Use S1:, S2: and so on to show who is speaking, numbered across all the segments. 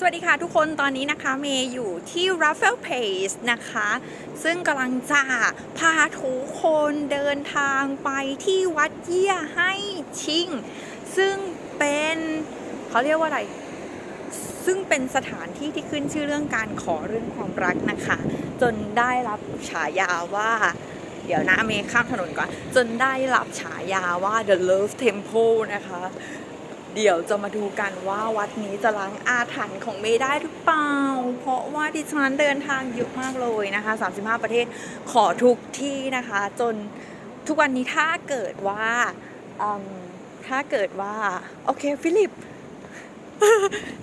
S1: สวัสดีค่ะทุกคนตอนนี้นะคะเมย์อยู่ที่ Raffle Place นะคะ ซึ่งกำลังจะพาทุกคนเดินทางไปที่วัดเยี่ยให้ชิง ซึ่งเป็นเขาเรียกว่าอะไร ซึ่งเป็นสถานที่ที่ขึ้นชื่อเรื่องการขอเรื่องความรักนะคะ จนได้รับฉายาว่า เดี๋ยวนะเมย์ข้ามถนนก่อน จนได้รับฉายาว่า The Love Temple นะคะ เดี๋ยวจะมาดูกันว่าวัดนี้จะล้างอาถรรพ์ของเมย์ได้หรือเปล่า เพราะว่าดิฉันเดินทางเยอะมากเลยนะคะ 35 ประเทศขอทุกที่นะคะ จนทุกวันนี้ถ้าเกิดว่าถ้าเกิดว่า โอเค ฟิลิป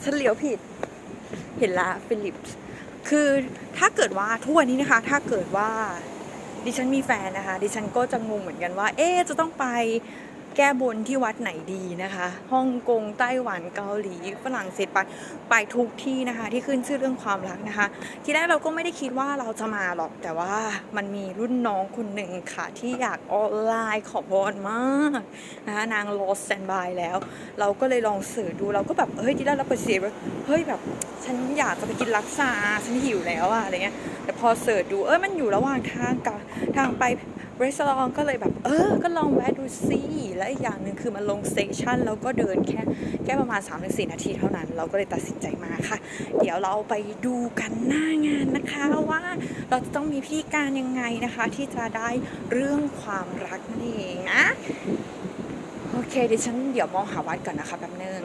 S1: ฉันเหลียวผิด เห็นละฟิลิป คือถ้าเกิดว่าทุกวันนี้นะคะ ถ้าเกิดว่าดิฉันมีแฟนนะคะ ดิฉันก็จะงงเหมือนกันว่า เอ๊จะต้องไป แก้บนที่วัดไหนดีนะคะฮ่องกงไต้หวันเกาหลีฝรั่งเศสไปไปทุกที่นะคะ ที่ขึ้นชื่อเรื่องความรักนะคะ ทีแรกเราก็ไม่ได้คิดว่าเราจะมาหรอกแต่ว่ามันมีรุ่นน้องคนหนึ่งค่ะ ที่อยากออนไลน์ขอพรมากนะคะนางรอสแตนบายแล้ว เราก็เลยลองสื่อดูเราก็แบบเฮ้ยทีแรกเราปฏิเสธว่าเฮ้ยแบบฉันอยากจะไปกินลักซาฉันหิวแล้วอะอะไรเงี้ยแต่พอเสิร์ชดูเออมันอยู่ระหว่างทางกับทางไปรีสอร์ทก็เลยแบบ เออ ก็ลองแวะดูซิและอีกอย่างหนึ่งคือมันลงสเตชันแล้วก็เดินแค่แค่ประมาณ 3-4 นาทีเท่านั้น เราก็เลยตัดสินใจมาค่ะ เดี๋ยวเราไปดูกันหน้างานนะคะว่าเราจะต้องมีพิธีการยังไงนะคะ ที่จะได้เรื่องความรักนี่นเองนะโอเคดิฉันเดี๋ยวมองหาวัดก่อนนะคะแป๊บนึง